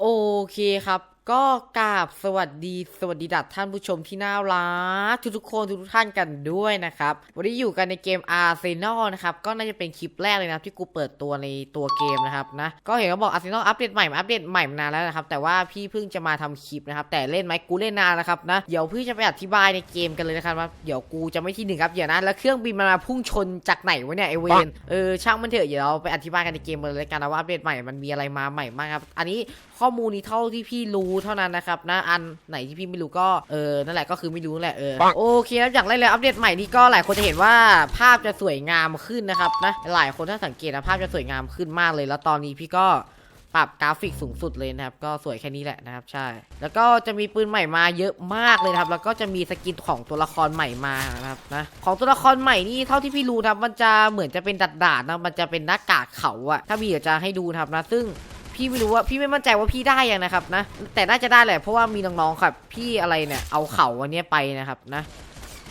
โอเคครับก็กราบสวัสดีสวัสดีดัดท่านผู้ชมที่น่ารักทุกๆคนทุกๆท่านกันด้วยนะครับ วันนี้อยู่กันในเกม Arsenal นะครับ ก็น่าจะเป็นคลิปแรกเลยนะครับที่กูเปิดตัวในตัวเกมนะครับนะ ก็เห็นเขาบอก Arsenal อัปเดตใหม่มาอัปเดตใหม่มานานแล้วนะครับ แต่ว่าพี่เพิ่งจะมาทำคลิปนะครับ แต่เล่นไหมกูเล่นนานแล้วครับนะ เดี๋ยวพี่จะไปอธิบายในเกมกันเลยนะครับว่าเดี๋ยวกูจะไม่ที่หนึ่งครับเดี๋ยวนะ แล้วเครื่องบินมันมาพุ่งชนจากไหนวะเนี่ยไอเวนเออช่างมันเถอะเดี๋ยวเราไปอธิบายกันในเกมกันเลยกันนะว่าอัปเดตใหม่มันมีอะไรมาใหม่มากครับอันนี้ข้อมูลนี้เท่าที่พี่รู้เท่านั้นนะครับนะอันไหนที่พี่ไม่รู้ก็เออนั่นแหละก็คือไม่รู้นั่นแหละเออปังโอเคครับอย่างแรกเลยอัปเดตใหม่นี้ก็หลายคนจะเห็นว่าภาพจะสวยงามขึ้นนะครับนะหลายคนถ้าสังเกตนะภาพจะสวยงามขึ้นมากเลย แล้วตอนนี้พี่ก็ปรับกราฟิกสูงสุดเลยนะครับ ก็สวยแค่นี้แหละนะครับ ใช่ แล้วก็จะมีปืนใหม่มาเยอะมากเลยนะครับ แล้วก็จะมีสกินของตัวละครใหม่มานะครับนะของตัวละครใหม่นี่เท่าที่พี่รู้นะครับมันจะเหมือนจะเป็นดัดดาดๆนะมันจะเป็นหน้ากากเขาอะถ้ามีเดี๋ยวจะให้ดูนะครับนะซึ่ง พี่ไม่รู้ว่าพี่ไม่มั่นใจว่าพี่ได้ยังนะครับนะ แต่น่าจะได้แหละเพราะว่ามีน้องๆครับ พี่อะไรเนี่ยเอาเข่าอันนี้ไปนะครับนะ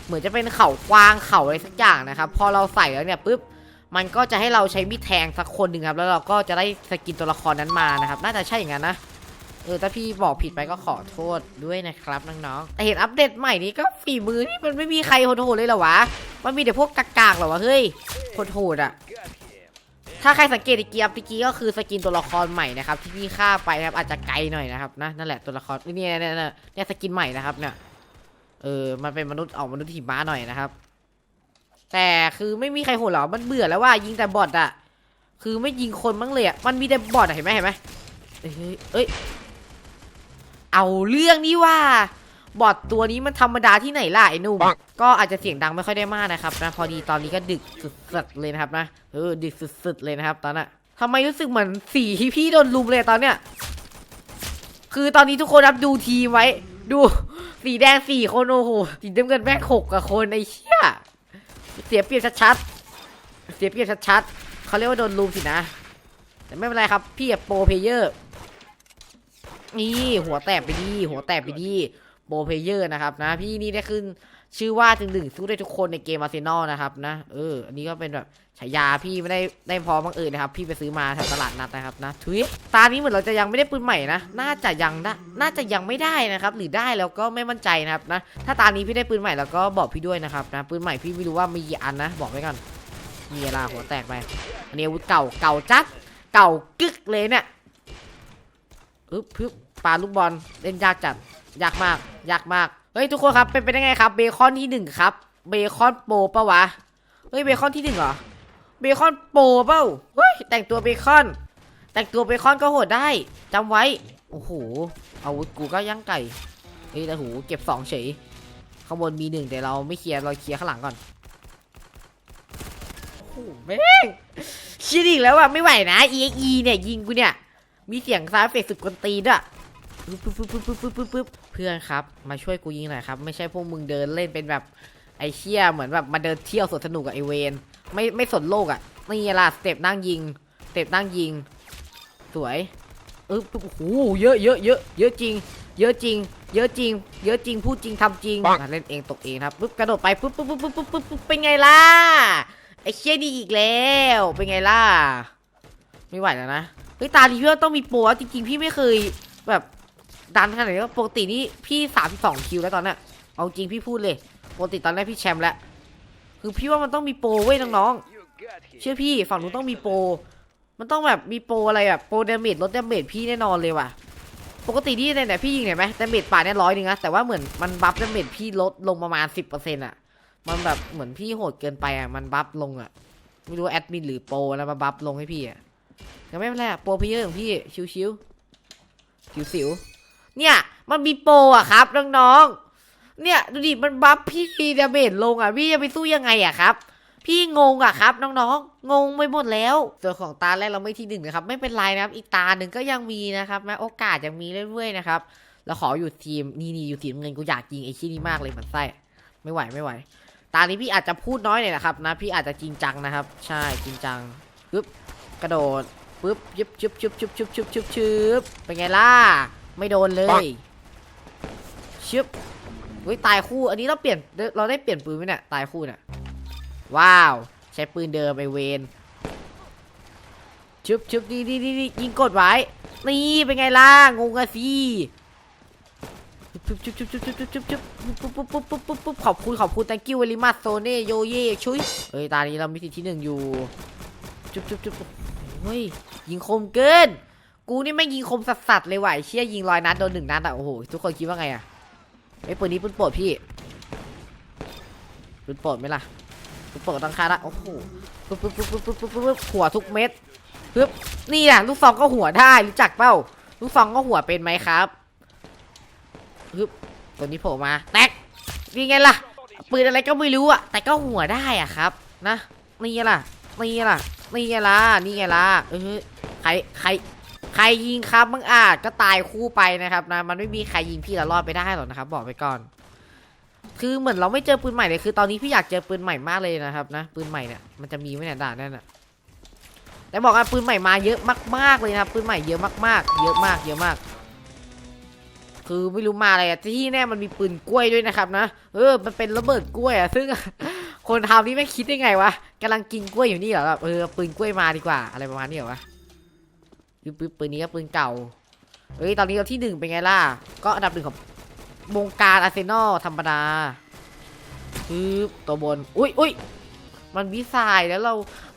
เหมือนจะเป็นเข่ากวางเข่าอะไรสักอย่างนะครับ พอเราใส่แล้วเนี่ยปุ๊บมันก็จะให้เราใช้มีดแทงสักคนหนึ่งครับ แล้วเราก็จะได้สกินตัวละครนั้นมานะครับ น่าจะใช่อย่างนั้นนะเออถ้าพี่บอกผิดไปก็ขอโทษด้วยนะครับน้องๆแต่เห็นอัปเดตใหม่นี้ก็ฝีมือนี่มันไม่มีใครโหดๆเลยเหรอวะ มันมีแต่พวกกากๆเหรอวะเฮ้ยโหดๆอะ ถ้าใครสังเกตอีกเกียร์ตะกี้ก็คือสกินตัวละครใหม่นะครับที่พี่ฆ่าไปนะครับอาจจะไกลหน่อยนะครับนะนั่นแหละตัวละครนี่เนี่ยเนี่ยเนี่ยเนี่ยสกินใหม่นะครับเนี่ยเออมันเป็นมนุษย์ออกมนุษย์หิมะหน่อยนะครับ แต่คือไม่มีใครโหดหรอกมันเบื่อแล้วว่ายิงแต่บอทอะคือไม่ยิงคนมั้งเลยอะมันมีแต่บอทเห็นไหมเห็นไหมเอ้ยเอ้ยเอาเรื่องนี้ว่า บอทตัวนี้มันธรรมดาที่ไหนล่ะไอ้หนุ่มปังก็อาจจะเสียงดังไม่ค่อยได้มากนะครับนะพอดีตอนนี้ก็ดึกสุดๆเลยนะครับนะเออดึกสุดๆเลยนะครับ ตอนน่ะทำไมรู้สึกเหมือนสีที่พี่โดนลุมเลยตอนเนี้ยคือตอนนี้ทุกคนรับดูทีมไว้ ดูสีแดงสี่คนโอ้โหสีน้ำเงินแม่งหกกับคนไอ้เชี่ยเสียเปรียบชัดๆเสียเปรียบชัดๆเขาเรียกว่าโดนลุมสินะ แต่ไม่เป็นไรครับ พี่อะโปรเพลเยอร์นี่หัวแตกไปดี หัวแตกไปดี โปรเพเยอร์นะครับนะพี่นี่ได้ขึ้นชื่อว่าถึงหนึ่งสู้ได้ทุกคนในเกมอาร์เซนอลนะครับนะเอออันนี้ก็เป็นแบบฉายาพี่ไม่ได้ได้พอบังเอิญนะครับ พี่ไปซื้อมาแถวตลาดนัดนะครับนะทุยตานี้เหมือนเราจะยังไม่ได้ปืนใหม่นะน่าจะยังได้น่าจะยังไม่ได้นะครับ หรือได้แล้วก็ไม่มั่นใจนะครับนะถ้าตานี้พี่ได้ปืนใหม่แล้วก็บอกพี่ด้วยนะครับนะปืนใหม่พี่ไม่รู้ว่ามีกี่อันนะบอกไว้ก่อนมีอะไรหัวแตกไปอันนี้อาวุธเก่าเก่าจัดเก่ากึกเลยเนี่ยอึ๊บพึบปาลูกบอลเล่นยากจัด ยากมากยากมาก เฮ้ยทุกคนครับเป็นไปได้ไงครับ เบคอนที่หนึ่งครับ เบคอนโปรปะวะ เฮ้ยเบคอนที่หนึ่งเหรอ เบคอนโปรเปล่าเฮ้ยแต่งตัวเบคอน แต่งตัวเบคอนก็โหดได้จำไว้ โอ้โหอาวุธกูก็ย่างไก่เฮ้ยแต่หูเก็บสองเฉย ข้างบนมีหนึ่งแต่เราไม่เคลียร์เราเคลียร์ข้างหลังก่อน โอ้โหแม่งชิดอีกแล้วอะไม่ไหวนะ EXE เนี่ยยิงกูเนี่ย มีเสียงซาวด์เฟกสุดกวนตีนด้วย ปึ๊บปึ๊บปึ๊บปึ๊บปึ๊บปึ๊บปึ๊บเพื่อนครับ มาช่วยกูยิงหน่อยครับ ไม่ใช่พวกมึงเดินเล่นเป็นแบบไอเชี่ยเหมือนแบบมาเดินเที่ยวสวนสนุกกับไอเวนไม่ไม่สนโลกอะนี่ล่ะสเต็ปนั่งยิงสเต็ปนั่งยิง สวยเออโอ้โหเยอะเยอะเยอะเยอะจริง เยอะจริง เยอะจริง เยอะจริงพูดจริงทำจริงปังอะเล่นเองตกเองครับปึ๊บกระโดดไปปึ๊บปึ๊บปึ๊บปึ๊บปึ๊บปึ๊บเป็นไงล่ะไอเชี่ยดีอีกแล้วเป็นไงล่ะไม่ไหวแล้วนะเฮ้ยตาดีพี่ว่าต้องมีโปรอะจริงๆพี่ไม่เคยแบบ ดันขนาดนี้ปกตินี่พี่สามสองคิวแล้วตอนนี้เอาจริงพี่พูดเลยปกติตอนแรกพี่แชมป์แล้วคือพี่ว่ามันต้องมีโปรเว้ยน้องๆเชื่อพี่ฝั่งนู้นต้องมีโปรมันต้องแบบมีโปรอะไรแบบโปรดาเมจลดดาเมจพี่แน่นอนเลยว่ะปกติที่เนี่ยเนี่ยพี่ยิงเห็นไหมดาเมจป่าเนี่ยร้อยนึงนะแต่ว่าเหมือนมันบัฟดาเมจพี่ลดลงประมาณสิบเปอร์เซ็นต์อะมันแบบเหมือนพี่โหดเกินไปอะมันบัฟลงอะไม่รู้แอดมินหรือโปรแล้วมาบัฟลงให้พี่อะยังไม่เป็นไรโปรเพลเยอร์ของพี่ชิวชิวสิวสิวๆ เนี่ย มันมีโปรอะครับน้องๆ เนี่ยดูดิมันบัฟพี่ดาเมจลงอะพี่จะไปสู้ยังไงอะครับ พี่งงอะครับน้องๆ งงไปหมดแล้วส่วนของตาแรกเราไม่ที่หนึ่งนะครับ ไม่เป็นไรนะครับ อีกตาหนึ่งก็ยังมีนะครับนะโอกาสยังมีเรื่อยๆนะครับเราขออยู่ทีมนี่นี่อยู่ทีมเงินกูอยากยิงไอ้ชี้นี้มากเลยมันไส้ไม่ไหวไม่ไหว ตานี้พี่อาจจะพูดน้อยหน่อยนะครับนะพี่อาจจะจริงจังนะครับ ใช่จริงจังปึ๊บกระโดดปึ๊บยึบชึบชึบชึบชึบชึบชึบชึบเป็นไงล่ะ ไม่โดนเลปัยงชึบเฮ้ยตายคู่อันนี้เราเปลี่ยนเราได้เปลี่ยนปืนไหมเนี่ยตายคู่เนี่ยว้าว ใช้ปืนเดิมไอเวนชึบชึบดีดีดีดียิงกดไว้นี่เป็นไงล่ะงงอะสิชึบชึบชึบชึบชึบชึบชึบชึบปุ๊บปุ๊บปุ๊บปุ๊บปุ๊บปุ๊บขอบคุณขอบคุณ thank you very much โซเน่โยเย่ชุยเอ้ยตอนนี้เรามีสิทธิ์ที่หนึ่งอยู่ชึบชึบชึบเฮ้ยยิงคมเกิน กูนี่ไม่ยิงคมสัสัสๆเลยว่ะไอ้เชี่ยยิงร้อยนัดโดนหนึ่งนัดอะโอ้โหทุกคนคิดว่าไงอะไอ้ปืนนี้ปืนโปรดพี่ปืนโปรดไหมล่ะปืนโปรดต้องค่าละโอ้โหปุ๊บปุ๊บปุ๊บปุ๊บปุ๊บปุ๊บปุ๊บหัวทุกเม็ดปึ๊บนี่น่ะลูกซองก็หัวได้รู้จักเปล่าลูกซองก็หัวเป็นไหมครับปึ๊บตัวนี้โผล่มาแตกนี่ไงล่ะปืนอะไรก็ไม่รู้อะแต่ก็หัวได้อะครับ นะนี่ไงล่ะนี่ไงล่ะนี่ไงล่ะนี่ไงล่ะเออใครใคร รยิงครับมึงอาจก็ตายคู่ไปนะครับนะมันไม่มีใครยิงพี่แล้วรอดไปได้หรอกนะครับ บอกไปก่อน คือเหมือนเราไม่เจอปืนใหม่เลยคือ ตอนนี้พี่อยากเจอปืนใหม่มากเลยนะครับนะปืนใหม่เนี่ยมันจะมีไหมเนี่ยด่านนั่นน่ะแต่บอกว่าปืนใหม่มาเยอะมากๆเลยนะครับปืนใหม่เยอะมากๆ เยอะมาก เยอะมาก คือไม่รู้มาอะไรอะที่แน่มันมีปืนกล้วยด้วยนะครับนะเออ มันเป็นระเบิดกล้วยอะซึ่งคนทำนี่ไม่คิดได้ไงวะกำลังกินกล้วยอยู่นี่เหรอแบบเออปืนกล้วยมาดีกว่าอะไรประมาณนี้เหรอวะ ปืนปืนปืนนี้ก็ปืนเก่าเฮ้ยตอนนี้เราที่หนึ่งเป็นไงล่ะ ก็อันดับหนึ่งของวงการอาร์เซนอลธรรมดาปึ๊บตัวบน อุ้ยอุ้ยมันวิสายแล้วเรา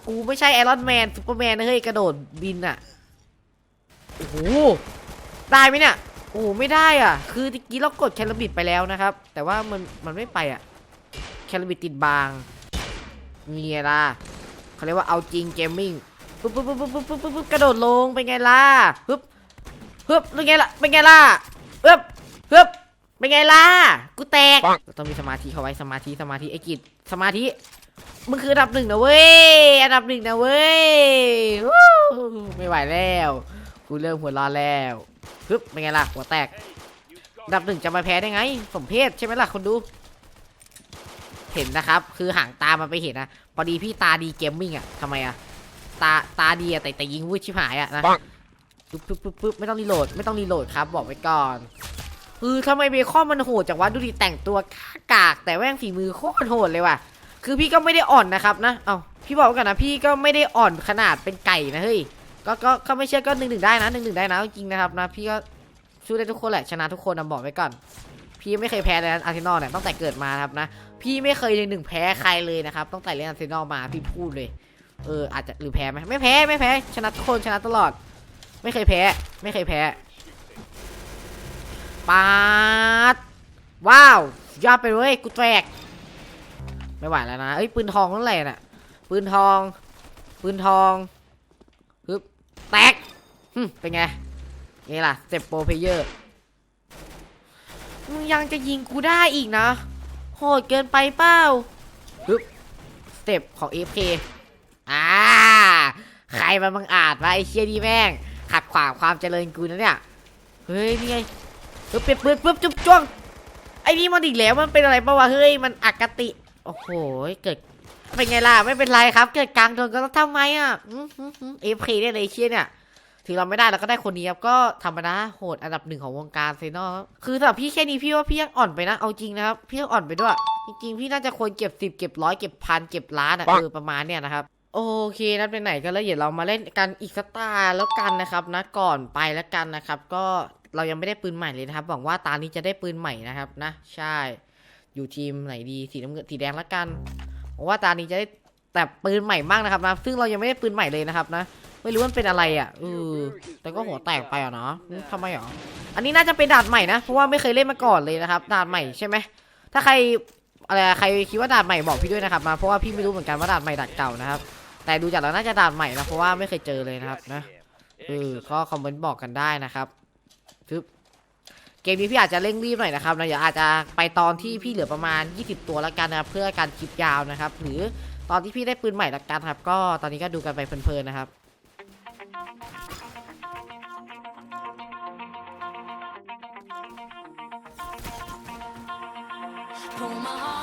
กูไม่ใช่ไอรอนแมนซูเปอร์แมนนะเฮ้ยกระโดดบินอะโอ้โหได้ไหมเนี่ยโอ้โหไม่ได้อะ คือตะกี้เรากดแคลบิดไปแล้วนะครับ แต่ว่ามันมันไม่ไปอะ แคลบิดติดบางมีไงล่ะเขาเรียกว่าเอาจริงเกมมิ่ง ปึ๊บปึ๊บปึ๊บปึ๊บปึ๊บปึ๊บปึ๊บกระโดดลงเป็นไงล่ะปึ๊บปึ๊บเป็นไงล่ะเป็นไงล่ะปึ๊บปึ๊บเป็นไงล่ะกูแตกต้องมีสมาธิเข้าไว้สมาธิสมาธิไอ้กิจสมาธิมึงคืออันดับหนึ่งนะเว้ยอันดับหนึ่งนะเว้ยไม่ไหวแล้วกูเริ่มหัวร้อนแล้วปึ๊บเป็นไงล่ะหัวแตกอันดับหนึ่งจะมาแพ้ได้ไง สมเพศใช่ไหมล่ะคนดู เห็นนะครับ คือห่างตามันไปเห็นนะพอดีพี่ตาดีเกมมิ่งอะทำไมอะ ตาตาดีอะแต่แต่ยิงวุ้ยชิบหายอะนะปังปึ๊บปึ๊บปึ๊บปึ๊บไม่ต้องรีโหลดไม่ต้องรีโหลดครับ บอกไว้ก่อนคือทำไมเบคอนมันโหดจังวะดูดิแต่งตัวกาก แต่แม่งฝีมือโคตรโหดเลยว่ะ คือพี่ก็ไม่ได้อ่อนนะครับนะเอ้าพี่บอกไว้ก่อนนะพี่ก็ไม่ได้อ่อนขนาดเป็นไก่นะเฮ้ยก็ก็ก็ไม่เชื่อก็หนึ่งหนึ่งได้นะหนึ่งหนึ่งได้นะจริงๆนะครับนะพี่ก็สู้ได้ทุกคนแหละชนะทุกคนนะบอกไว้ก่อน พี่ไม่เคยแพ้เลยนะอาร์เซนอลเนี่ยตั้งแต่เกิดมานะครับนะ พี่ไม่เคยหนึ่งหนึ่งแพ้ใครเลยนะครับตั้งแต่เล่นอาร์เซนอลมาพี่พูดเลย เอออาจจะหรือแพ้ไหมไม่แพ้ไม่แพ้ ชนะทุกคนชนะตลอด ไม่เคยแพ้ ไม่เคยแพ้ปาดว้าวยอดไปเว้ยกูแตกไม่ไหวแล้วนะเอ้ยปืนทองนั่นแหละน่ะปืนทอง ปืนทองฮึบแตกหึเป็นไงนี่ล่ะเจ็บโปรเพเยอร์มึงยังจะยิงกูได้อีกนะโหดเกินไปเปล่าฮึบสเต็ปของ AFK อ่า ใครมันบังอาจวะไอเชียดีแม่ง ขัดขวางความเจริญกูนะเนี่ย เฮ้ยนี่ไงเฮ้ยเปิดเปิดปุ๊บจุ๊บจ้วง ไอ้นี่มันอีกแล้วมันเป็นอะไรปะวะเฮ้ยมันอคติ โอ้โหเกิดเป็นไงล่ะไม่เป็นไรครับ เกิดกลางโดนก็ต้องทำไมอะเอฟเคได้เลยไอ้เชียเนี่ยถึงเราไม่ได้เราก็ได้คนนี้ครับก็ธรรมดาโหดอันดับหนึ่งของวงการเซนอลครับคือสำหรับพี่แค่นี้พี่ว่าพี่ยังอ่อนไปนะเอาจริงนะครับพี่ยังอ่อนไปด้วย จริงๆ พี่น่าจะควรเก็บสิบเก็บร้อยเก็บพันเก็บล้านอะปังเออประมาณเนี่ยนะครับ โอเคนะเป็นไหนกันแล้วเดี๋ยวเรามาเล่นกันอีกสตาแล้วกันนะครับนะก่อนไปแล้วกันนะครับ ก็เรายังไม่ได้ปืนใหม่เลยนะครับหวังว่าตานี้จะได้ปืนใหม่นะครับนะ ใช่ อยู่ทีมไหนดีสีน้ำเงินสีแดงแล้วกันหวังว่าตานี้จะได้แต่ปืนใหม่มากนะครับนะซึ่งเรายังไม่ได้ปืนใหม่เลยนะครับนะไม่รู้มันเป็นอะไรอะเออแต่ก็หัวแตกไปอะเนาะทำไมหรออันนี้น่าจะเป็นด่านใหม่นะเพราะว่าไม่เคยเล่นมาก่อนเลยนะครับด่านใหม่ใช่ไหมถ้าใครอะไรใครคิดว่าด่านใหม่บอกพี่ด้วยนะครับมาเพราะว่าพี่ไม่รู้เหมือนกันว่าด่านใหม่ด่านเก่านะครับ แต่ดูจากแล้วน่าจะด่านใหม่นะเพราะว่าไม่เคยเจอเลยนะครับนะเออก็คอมเมนต์บอกกันได้นะครับทึบเกมนี้พี่อาจจะเร่งรีบหน่อยนะครับนะเดี๋ยวอาจจะไปตอนที่พี่เหลือประมาณ 20 ตัวแล้วกันนะครับเพื่อการคลิปยาวนะครับ หรือตอนที่พี่ได้ปืนใหม่ละกันครับ ก็ตอนนี้ก็ดูกันไปเพลินๆนะครับ Pull my heart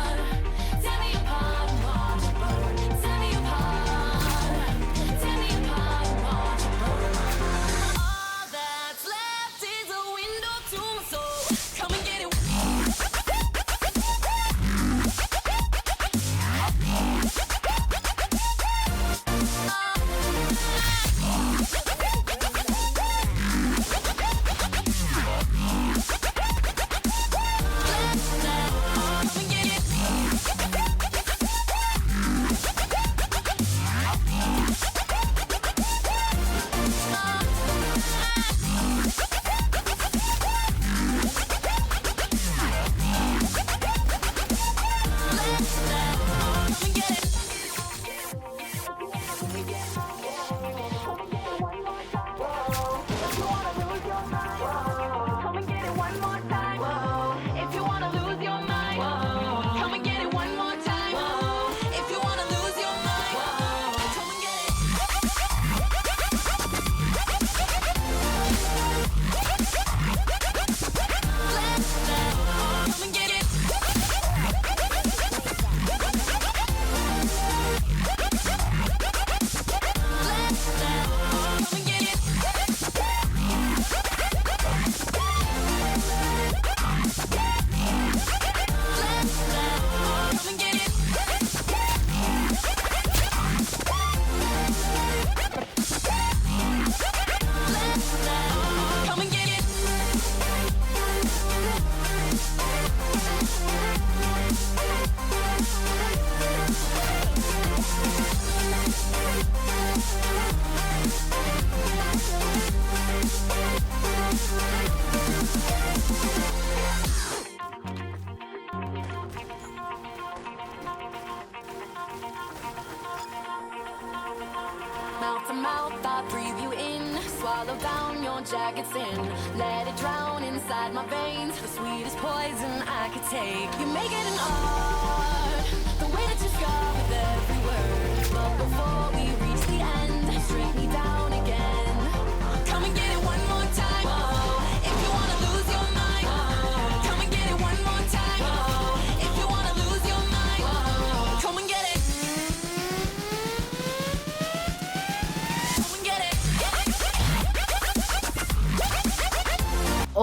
jagged sin. Let it drown inside my veins. The sweetest poison I could take. You make it an art. The way that you scar with every word. But before we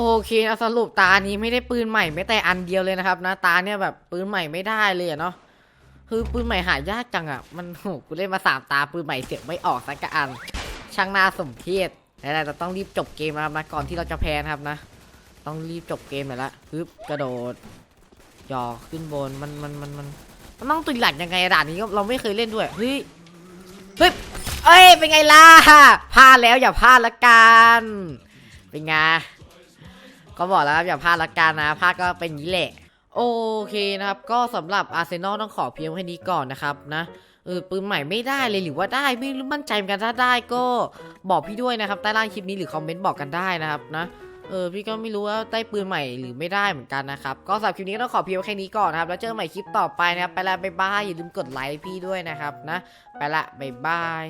โอเคนะสรุปตานี้ไม่ได้ปืนใหม่ไม่แต่อันเดียวเลยนะครับนะตาเนี่ยแบบปืนใหม่ไม่ได้เลยเนาะคือปืนใหม่หายากจังอะมันโหกูเล่นมาสามตาปืนใหม่เสียงไม่ออกสักอัน ช่างน่าสมเพชแต่เราต้องรีบจบเกมนะครับนะก่อนที่เราจะแพ้นะครับนะ ต้องรีบจบเกมเลยละฮึบกระโดดยอขึ้นบนมันมันมันมันมันต้องตุยหลักยังไงด่านนี้ก็เราไม่เคยเล่นด้วยเฮ้ยเฮ้ยเอ้ยเป็นไงล่ะพลาดแล้วอย่าพลาดละกันเป็นไง ก็บอกแล้วครับอย่าพลาดละกันนะพลาดก็เป็นอย่างนี้แหละ โอเคนะครับ ก็สำหรับอาร์เซนอลต้องขอเพียงแค่นี้ก่อนนะครับนะเออปืนใหม่ไม่ได้เลยหรือว่าได้ไม่รู้มั่นใจเหมือนกันถ้าได้ก็บอกพี่ด้วยนะครับใต้ล่างคลิปนี้หรือคอมเมนต์บอกกันได้นะครับนะเออพี่ก็ไม่รู้ว่าได้ปืนใหม่หรือไม่ได้เหมือนกันนะครับก็สำหรับคลิปนี้ก็ต้องขอเพียงแค่นี้ก่อนนะครับแล้วเจอกันใหม่คลิปต่อไปนะครับไปละบ๊ายบายอย่าลืมกดไลค์พี่ด้วยนะครับนะไปละบ๊ายบาย